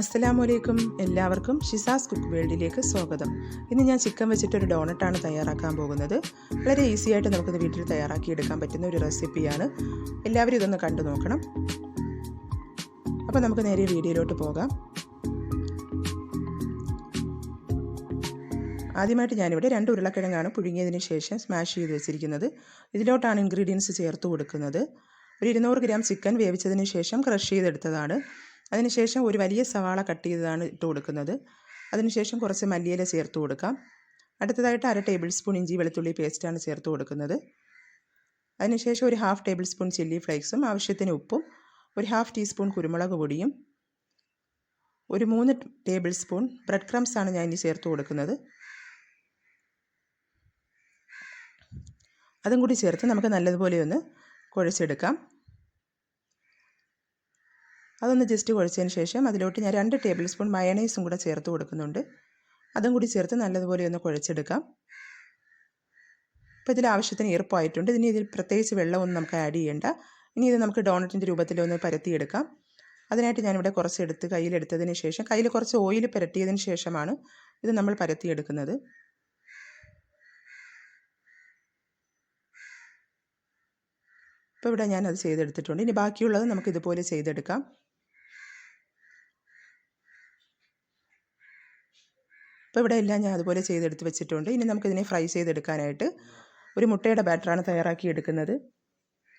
അസ്സലാമു അലൈക്കും എല്ലാവർക്കും ഷിസാസ് കുക്ക് വേൾഡിലേക്ക് സ്വാഗതം. ഇന്ന് ഞാൻ ചിക്കൻ വെച്ചിട്ടൊരു ഡോണറ്റാണ് തയ്യാറാക്കാൻ പോകുന്നത്. വളരെ ഈസി ആയിട്ട് നമുക്കിത് വീട്ടിൽ തയ്യാറാക്കി എടുക്കാൻ പറ്റുന്ന ഒരു റെസിപ്പിയാണ്. എല്ലാവരും ഇതൊന്ന് കണ്ടു നോക്കണം. അപ്പോൾ നമുക്ക് നേരെ വീഡിയോയിലോട്ട് പോകാം. ആദ്യമായിട്ട് ഞാനിവിടെ രണ്ട് ഉരുളക്കിഴങ്ങാണ് പുഴുങ്ങിയതിന് ശേഷം സ്മാഷ് ചെയ്ത് വെച്ചിരിക്കുന്നത്. ഇതിലോട്ടാണ് ഇൻഗ്രീഡിയൻസ് ചേർത്ത് കൊടുക്കുന്നത്. ഒരു ഇരുന്നൂറ് ഗ്രാം ചിക്കൻ വേവിച്ചതിന് ശേഷം ക്രഷ് ചെയ്തെടുത്തതാണ്. അതിനുശേഷം ഒരു വലിയ സവാള കട്ട് ചെയ്തതാണ് ഇട്ട് കൊടുക്കുന്നത്. അതിനുശേഷം കുറച്ച് മല്ലിയില ചേർത്ത് കൊടുക്കാം. അടുത്തതായിട്ട് അര ടേബിൾ സ്പൂൺ ഇഞ്ചി വെളുത്തുള്ളി പേസ്റ്റാണ് ചേർത്ത് കൊടുക്കുന്നത്. അതിനുശേഷം ഒരു ഹാഫ് ടേബിൾ സ്പൂൺ ചില്ലി ഫ്ലേക്സും ആവശ്യത്തിന് ഉപ്പും ഒരു ഹാഫ് ടീസ്പൂൺ കുരുമുളക് പൊടിയും ഒരു മൂന്ന് ടേബിൾ സ്പൂൺ ബ്രെഡ് ക്രംസ് ആണ് ഞാൻ ഇനി ചേർത്ത് കൊടുക്കുന്നത്. അതും കൂടി ചേർത്ത് നമുക്ക് നല്ലതുപോലെ ഒന്ന് കുഴച്ചെടുക്കാം. അതൊന്ന് ജസ്റ്റ് കുഴച്ചതിന് ശേഷം അതിലോട്ട് ഞാൻ രണ്ട് ടേബിൾ സ്പൂൺ മയണൈസും കൂടെ ചേർത്ത് കൊടുക്കുന്നുണ്ട്. അതും കൂടി ചേർത്ത് നല്ലതുപോലെ ഒന്ന് കുഴച്ചെടുക്കാം. അപ്പോൾ ഇതിൽ ആവശ്യത്തിന് ഈർപ്പമായിട്ടുണ്ട് ഇനി ഇതിൽ പ്രത്യേകിച്ച് വെള്ളമൊന്നും നമുക്ക് ആഡ് ചെയ്യേണ്ട. ഇനി ഇത് നമുക്ക് ഡോണറ്റിന്റെ രൂപത്തിൽ ഒന്ന് പരത്തിയെടുക്കാം. അതിനായിട്ട് ഞാനിവിടെ കുറച്ച് എടുത്ത് കയ്യിലെടുത്തതിന് ശേഷം കയ്യിൽ കുറച്ച് ഓയിൽ പുരട്ടിയതിന് ശേഷമാണ് ഇത് നമ്മൾ പരത്തിയെടുക്കുന്നത്. ഇപ്പോൾ ഇവിടെ ഞാനത് ചെയ്തെടുത്തിട്ടുണ്ട്. ഇനി ബാക്കിയുള്ളത് നമുക്ക് ഇതുപോലെ ചെയ്തെടുക്കാം. അപ്പോൾ ഇവിടെ എല്ലാം ഞാൻ അതുപോലെ ചെയ്തെടുത്ത് വെച്ചിട്ടുണ്ട്. ഇനി നമുക്കിതിനെ ഫ്രൈ ചെയ്തെടുക്കാനായിട്ട് ഒരു മുട്ടയുടെ ബാറ്ററാണ് തയ്യാറാക്കി എടുക്കുന്നത്.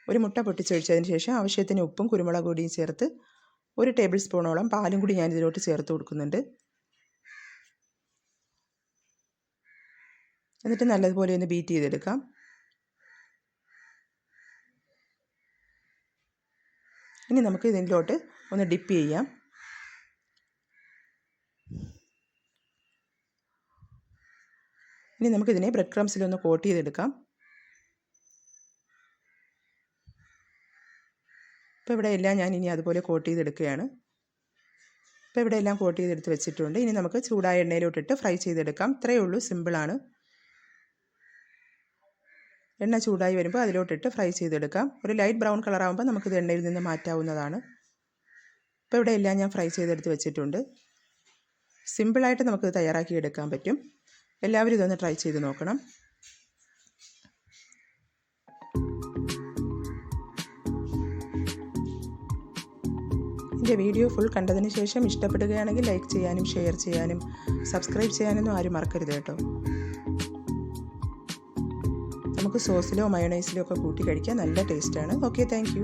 ഒരു മുട്ട പൊട്ടിച്ചൊഴിച്ചതിന് ശേഷം ആവശ്യത്തിന് ഉപ്പും കുരുമുളക് പൊടിയും ചേർത്ത് ഒരു ടേബിൾ സ്പൂണോളം പാലും കൂടി ഞാൻ ഇതിലോട്ട് ചേർത്ത് കൊടുക്കുന്നുണ്ട്. എന്നിട്ട് നല്ലതുപോലെ ഒന്ന് ബീറ്റ് ചെയ്തെടുക്കാം. ഇനി നമുക്ക് ഇതിലോട്ട് ഒന്ന് ഡിപ്പ് ചെയ്യാം. ഇനി നമുക്കിതിനെ ബ്രെഡ് ക്രംസിലൊന്ന് കോട്ട് ചെയ്തെടുക്കാം. ഇപ്പോൾ ഇവിടെ എല്ലാം ഞാൻ ഇനി അതുപോലെ കോട്ട് ചെയ്തെടുക്കുകയാണ്. ഇപ്പോൾ ഇവിടെ എല്ലാം കോട്ട് ചെയ്തെടുത്ത് വെച്ചിട്ടുണ്ട്. ഇനി നമുക്ക് ചൂടായ എണ്ണയിലോട്ടിട്ട് ഫ്രൈ ചെയ്തെടുക്കാം. ഇത്രയേ ഉള്ളൂ സിമ്പിളാണ് എണ്ണ ചൂടായി വരുമ്പോൾ അതിലോട്ടിട്ട് ഫ്രൈ ചെയ്തെടുക്കാം. ഒരു ലൈറ്റ് ബ്രൗൺ കളറാകുമ്പോൾ നമുക്കിത് എണ്ണയിൽ നിന്ന് മാറ്റാവുന്നതാണ്. ഇപ്പോൾ ഇവിടെ എല്ലാം ഞാൻ ഫ്രൈ ചെയ്തെടുത്ത് വെച്ചിട്ടുണ്ട്. സിമ്പിളായിട്ട് നമുക്കിത് തയ്യാറാക്കി എടുക്കാൻ പറ്റും. എല്ലാവരും ഇതൊന്ന് ട്രൈ ചെയ്ത് നോക്കണം. എന്റെ വീഡിയോ ഫുൾ കണ്ടതിന് ശേഷം ഇഷ്ടപ്പെടുകയാണെങ്കിൽ ലൈക്ക് ചെയ്യാനും ഷെയർ ചെയ്യാനും സബ്സ്ക്രൈബ് ചെയ്യാനൊന്നും ആരും മറക്കരുത് കേട്ടോ. നമുക്ക് സോസിലോ മയോണൈസിലോ ഒക്കെ കൂട്ടി കഴിക്കാൻ നല്ല ടേസ്റ്റാണ് ഓക്കെ താങ്ക്